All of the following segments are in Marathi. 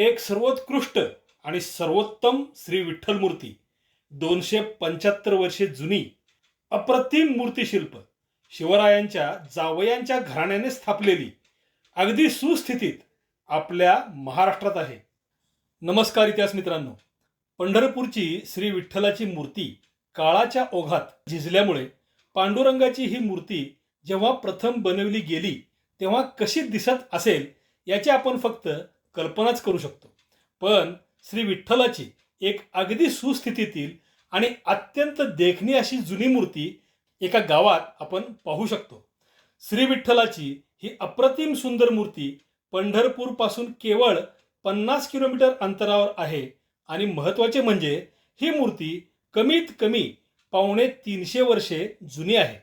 एक सर्वोत्कृष्ट आणि सर्वोत्तम श्री विठ्ठल मूर्ती दोनशे पंच्याहत्तर वर्षे जुनी अप्रतिम मूर्तीशिल्प शिवरायांच्या जावयांच्या घराण्याने स्थापलेली अगदी सुस्थितीत आपल्या महाराष्ट्रात आहे. नमस्कार इतिहास मित्रांनो. पंढरपूरची श्री विठ्ठलाची मूर्ती काळाच्या ओघात झिजल्यामुळे पांडुरंगाची ही मूर्ती जेव्हा प्रथम बनवली गेली तेव्हा कशी दिसत असेल याची आपण फक्त कल्पनाच करू शकतो. पण श्री विठ्ठलाची एक अगदी सुस्थितीतील आणि अत्यंत देखणी अशी जुनी मूर्ती एका गावात आपण पाहू शकतो. श्री विठ्ठलाची ही अप्रतिम सुंदर मूर्ती पंढरपूरपासून केवळ पन्नास किलोमीटर अंतरावर आहे आणि महत्त्वाचे म्हणजे ही मूर्ती कमीत कमी पावणे तीनशे वर्षे जुनी आहे.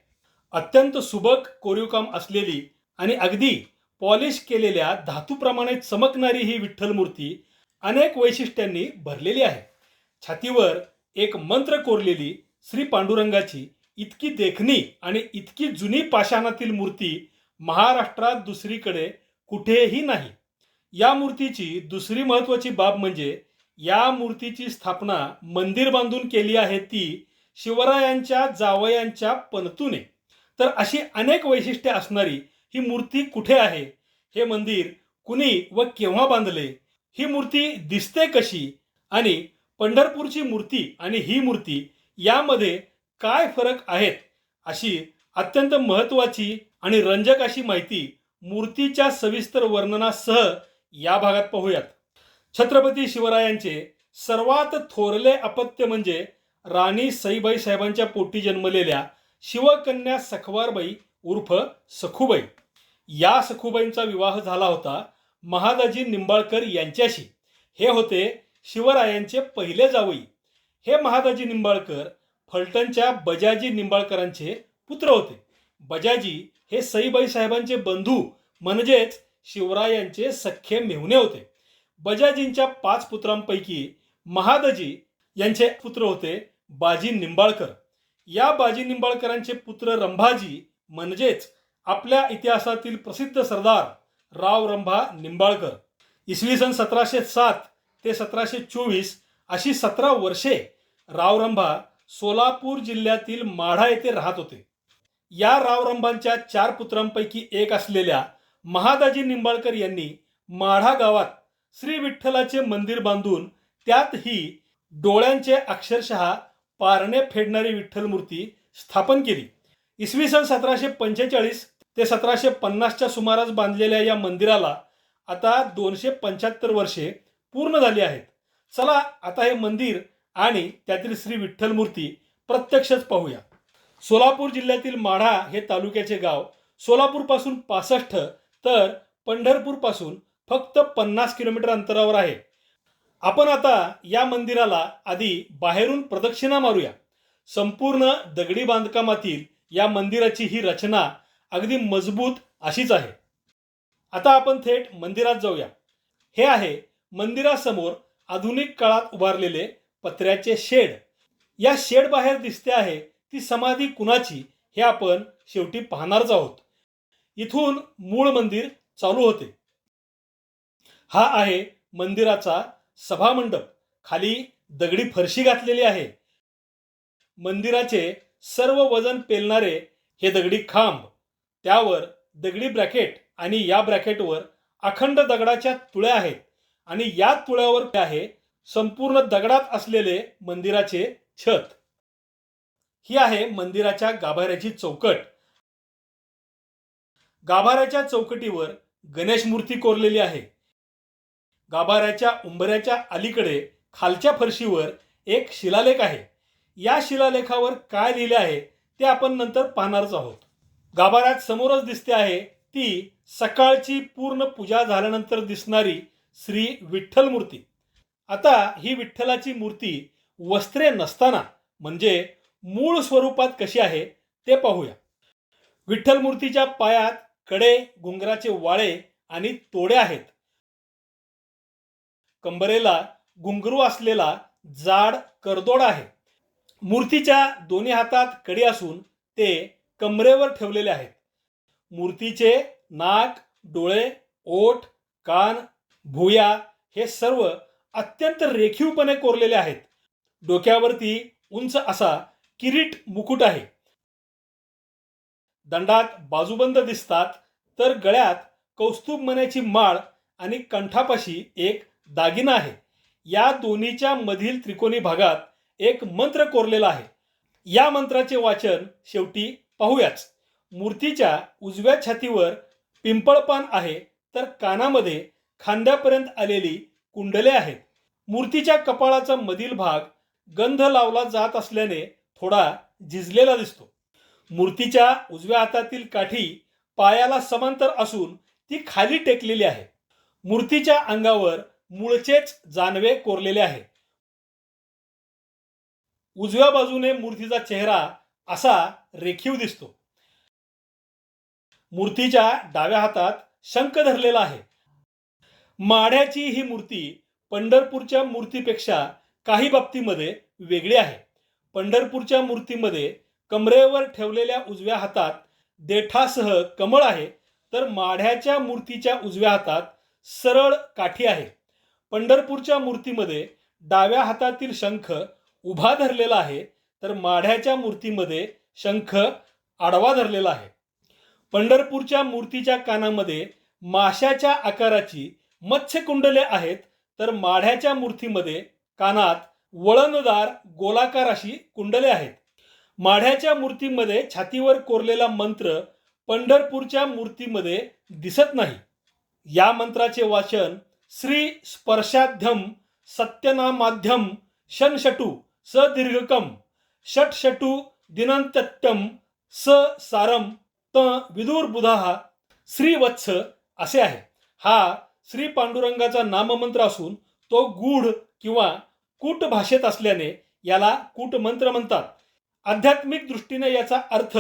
अत्यंत सुबक कोरीवकाम असलेली आणि अगदी पॉलिश केलेल्या धातूप्रमाणे चमकणारी ही विठ्ठल मूर्ती अनेक वैशिष्ट्यांनी भरलेली आहे. छातीवर एक मंत्र कोरलेली श्री पांडुरंगाची इतकी देखणी आणि इतकी जुनी पाषाणातील मूर्ती महाराष्ट्रात दुसरीकडे कुठेही नाही. या मूर्तीची दुसरी महत्त्वाची बाब म्हणजे या मूर्तीची स्थापना मंदिर बांधून केली आहे ती शिवरायांच्या जावयांच्या पणतूने. तर अशी अनेक वैशिष्ट्ये असणारी ही मूर्ती कुठे आहे? हे मंदिर कुणी व केव्हा बांधले? ही मूर्ती दिसते कशी? आणि पंढरपूरची मूर्ती आणि ही मूर्ती यामध्ये काय फरक आहेत? अशी अत्यंत महत्त्वाची आणि रंजक अशी माहिती मूर्तीच्या सविस्तर वर्णनासह या भागात पाहूयात. छत्रपती शिवरायांचे सर्वात थोरले अपत्य म्हणजे राणी सईबाई साहेबांच्या पोटी जन्मलेल्या शिवकन्या सखवारबाई उर्फ सखुबाई. या सखुबाईंचा विवाह झाला होता महादाजी निंबाळकर यांच्याशी. हे होते शिवरायांचे पहिले जावई. हे महादाजी निंबाळकर फलटणच्या बजाजी निंबाळकरांचे पुत्र होते. बजाजी हे सईबाई साहेबांचे बंधू म्हणजेच शिवरायांचे सख्खे मेहुणे होते. बजाजींच्या पाच पुत्रांपैकी महादजी यांचे पुत्र होते बाजी निंबाळकर. या बाजी निंबाळकरांचे पुत्र रंभाजी म्हणजेच आपल्या इतिहासातील प्रसिद्ध सरदार राव रंभा निंबाळकर. इसवी सन सतराशे सात ते सतराशे चोवीस अशी सतरा वर्षे रावरंभा सोलापूर जिल्ह्यातील माढा येथे राहत होते. या रावरंभांच्या चार पुत्रांपैकी एक असलेल्या महादाजी निंबाळकर यांनी माढा गावात श्री विठ्ठलाचे मंदिर बांधून त्यात ही डोळ्यांचे अक्षरशः पारणे फेडणारी विठ्ठल मूर्ती स्थापन केली. इसवी सन सतराशे पंचेचाळीस ते सतराशे पन्नासच्या सुमारास बांधलेल्या या मंदिराला आता दोनशे पंच्याहत्तर वर्षे पूर्ण झाली आहेत. चला आता हे मंदिर आणि त्यातील श्री विठ्ठल मूर्ती प्रत्यक्षच पाहूया. सोलापूर जिल्ह्यातील माढा हे तालुक्याचे गाव. सोलापूरपासून पासष्ट तर पंढरपूरपासून फक्त पन्नास किलोमीटर अंतरावर आहे. आपण आता या मंदिराला आधी बाहेरून प्रदक्षिणा मारूया. संपूर्ण दगडी बांधकामातील या मंदिराची ही रचना अगदी मजबूत अशीच आहे. आता आपण थेट मंदिरात जाऊया. हे आहे मंदिरासमोर आधुनिक काळात उभारलेले पत्र्याचे शेड. या शेड बाहेर दिसते आहे ती समाधी कुणाची हे आपण शेवटी पाहणारच आहोत. इथून मूळ मंदिर चालू होते. हा आहे मंदिराचा सभामंडप. खाली दगडी फरशी घातलेली आहे. मंदिराचे सर्व वजन पेलणारे हे दगडी खांब. त्यावर दगडी ब्रॅकेट आणि या ब्रॅकेटवर अखंड दगडाच्या तुळ्या आहेत आणि या तुळ्यावर आहे संपूर्ण दगडात असलेले मंदिराचे छत. ही आहे मंदिराच्या गाभाऱ्याची चौकट. गाभाऱ्याच्या चौकटीवर गणेश मूर्ती कोरलेली आहे. गाभाऱ्याच्या उंबऱ्याच्या अलीकडे खालच्या फरशीवर एक शिलालेख आहे. या शिलालेखावर काय लिहिले आहे ते आपण नंतर पाहणारच आहोत. गाभाऱ्यात समोरच दिसते आहे ती सकाळची पूर्ण पूजा झाल्यानंतर दिसणारी श्री विठ्ठल मूर्ती. आता ही विठ्ठलाची मूर्ती वस्त्रे नसताना म्हणजे मूळ स्वरूपात कशी आहे ते पाहूया. विठ्ठल मूर्तीच्या पायात कडे घुंगराचे वाळे आणि तोडे आहेत. कंबरेला घुंगरू असलेला जाड करदोड आहे. मूर्तीच्या दोन्ही हातात कडी असून ते कमरेवर ठेवलेले आहेत. मूर्तीचे नाक डोळे ओठ कान भुया हे सर्व अत्यंत रेखीवपणे कोरलेले आहेत. डोक्यावरती उंच असा किरीट मुकुट आहे. दंडात बाजूबंद दिसतात तर गळ्यात कौस्तुभ मण्याची माळ आणि कंठापाशी एक दागिना आहे. या दोन्हीच्या मधील त्रिकोणी भागात एक मंत्र कोरलेला आहे. या मंत्राचे वाचन शेवटी पाहूयाच. मूर्तीच्या उजव्या छातीवर पिंपळपान आहे तर कानामध्ये खांद्यापर्यंत आलेली कुंडले आहेत. मूर्तीच्या कपाळाचा मधील भाग गंध लावला जात असल्याने थोडा झिजलेला दिसतो. मूर्तीच्या उजव्या हातातील काठी पायाला समांतर असून ती खाली टेकलेली आहे. मूर्तीच्या अंगावर मूळचेच जानवे कोरलेले आहे. उजव्या बाजूने मूर्तीचा चेहरा असा रेखीव दिसतो. मूर्तीच्या डाव्या हातात शंख धरलेला आहे. माढ्याची ही मूर्ती पंढरपूरच्या मूर्तीपेक्षा काही बाबतीमध्ये वेगळी आहे. पंढरपूरच्या मूर्तीमध्ये कमरेवर ठेवलेल्या उजव्या हातात देठासह कमळ आहे तर माढ्याच्या मूर्तीच्या उजव्या हातात सरळ काठी आहे. पंढरपूरच्या मूर्तीमध्ये डाव्या हातातील शंख उभा धरलेला आहे तर माढ्याच्या मूर्तीमध्ये शंख आडवा धरलेला आहे. पंढरपूरच्या मूर्तीच्या कानामध्ये माशाच्या आकाराची मत्स्यकुंडले आहेत तर माढ्याच्या मूर्तीमध्ये कानात वळणदार गोलाकार अशी कुंडले आहेत. माढ्याच्या मूर्तीमध्ये छातीवर कोरलेला मंत्र पंढरपूरच्या मूर्तीमध्ये दिसत नाही. या मंत्राचे वाचन श्री स्पर्शाध्यम सत्यनामाध्यम शनशटू स दीर्घकम षटशटू दिनंत्यत्यम स सारम त विदुर बुधाहा श्रीवत्स असे आहे. हा श्री पांडुरंगाचा नाममंत्र असून तो गूढ किंवा कूट भाषेत असल्याने याला कूट मंत्र म्हणतात. आध्यात्मिक दृष्टीने याचा अर्थ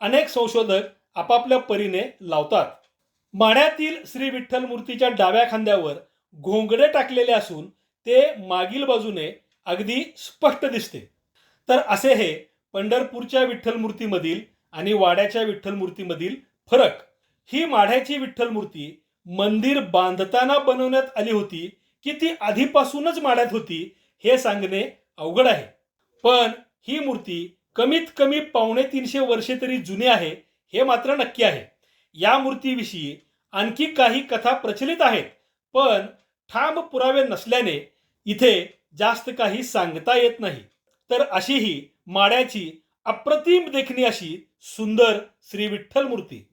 अनेक संशोधक आपापल्या परीने लावतात. माढ्यातील श्री विठ्ठल मूर्तीच्या डाव्या खांद्यावर घोंगडे टाकलेले असून ते मागील बाजूने अगदी स्पष्ट दिसते. तर असे हे पंढरपूरच्या विठ्ठल मूर्तीमधील आणि वाड्याच्या विठ्ठल मूर्तीमधील फरक. ही माढ्याची विठ्ठल मूर्ती मंदिर बांधताना बनवण्यात आली होती की ती आधीपासूनच माढ्यात होती हे सांगणे अवघड आहे. पण ही मूर्ती कमीत कमी पावणे तीनशे वर्षे तरी जुनी आहे हे मात्र नक्की आहे. या मूर्तीविषयी आणखी काही कथा प्रचलित आहेत पण ठाम पुरावे नसल्याने इथे जास्त काही सांगता येत नाही. तर अशी ही माड्याची अप्रतिम देखणी अशी सुंदर श्री विठ्ठल मूर्ती.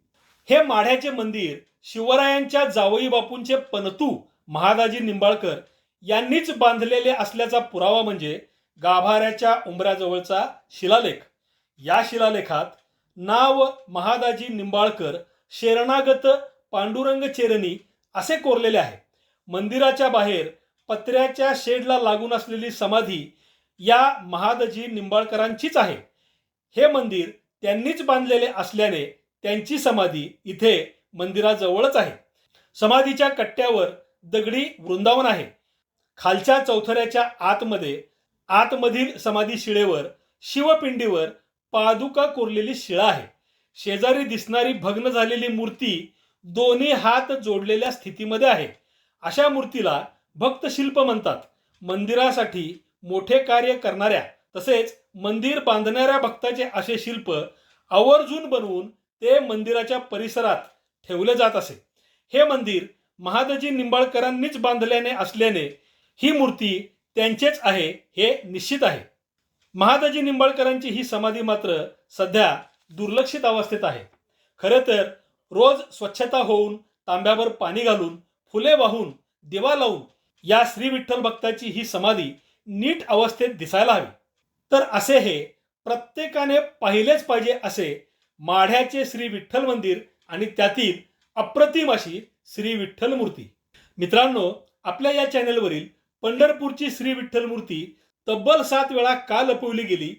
हे माढ्याचे मंदिर शिवरायांच्या जावई बापूंचे पनतू महादाजी निंबाळकर यांनीच बांधलेले असल्याचा पुरावा म्हणजे गाभाऱ्याच्या उंबऱ्याजवळचा शिलालेख. या शिलालेखात नाव महादाजी निंबाळकर शरणागत पांडुरंग चेरणी असे कोरलेले आहे. मंदिराच्या बाहेर पत्र्याच्या शेडला लागून असलेली समाधी या महादजी निंबाळकरांचीच आहे. हे मंदिर त्यांनीच बांधलेले असल्याने त्यांची समाधी इथे मंदिराजवळच आहे. समाधीच्या कट्ट्यावर दगडी वृंदावन आहे. खालच्या चौथऱ्याच्या आतमध्ये आतमधील समाधी शिळेवर शिवपिंडीवर पादुका कोरलेली शिळा आहे. शेजारी दिसणारी भग्न झालेली मूर्ती दोन्ही हात जोडलेल्या स्थितीमध्ये आहे. अशा मूर्तीला भक्तशिल्प म्हणतात. मंदिरासाठी मोठे कार्य करणाऱ्या तसेच मंदिर बांधणाऱ्या भक्ताचे असे शिल्प आवर्जून बनवून ते मंदिराच्या परिसरात ठेवले जात असे. हे मंदिर महादजी निंबाळकरांनीच बांधल्याने असल्याने ही मूर्ती त्यांचेच आहे हे निश्चित आहे. महादजी निंबाळकरांची ही समाधी मात्र सध्या दुर्लक्षित अवस्थेत आहे. खरं तर रोज स्वच्छता होऊन तांब्यावर पाणी घालून फुले वाहून दिवा लावून या श्री विठ्ठल भक्ताची ही समाधी नीट अवस्थेत दिसायला हवी. तर असे हे प्रत्येकाने पाहिलेच पाहिजे असे माढ्याचे श्री विठ्ठल मंदिर आणि त्यातील अप्रतिम अशी श्री विठ्ठल मूर्ती. मित्रांनो आपल्या या चॅनलवरील पंढरपूरची श्री विठ्ठल मूर्ती तब्बल सात वेळा का लपवली गेली?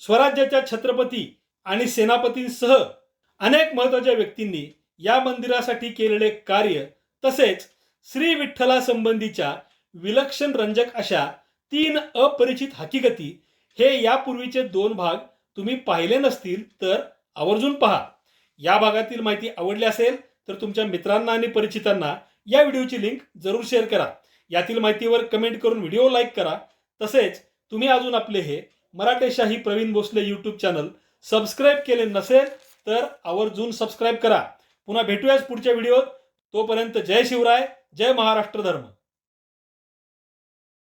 स्वराज्याच्या छत्रपती आणि सेनापतींसह अनेक महत्त्वाच्या व्यक्तींनी या मंदिरासाठी केलेले कार्य तसेच श्री विठ्ठलासंबंधीच्या विलक्षण रंजक अशा तीन अपरिचित हकीकती हे यापूर्वीचे दोन भाग तुम्ही पाहिले नसतील तर आवर्जून पहा. या भागातील माहिती आवडली असेल तर तुमच्या मित्रांना आणि परिचितांना या व्हिडिओची लिंक जरूर शेअर करा. यातील माहितीवर कमेंट करून व्हिडिओ लाईक करा. तसेच तुम्ही अजून आपले हे Maratheshahi Praveen Bhosale YouTube channel subscribe केले नसेल तर आवर्जून सबस्क्राईब करा. पुन्हा भेटूयाच पुढच्या व्हिडिओत. तोपर्यंत जय शिवराय. जय महाराष्ट्र धर्म.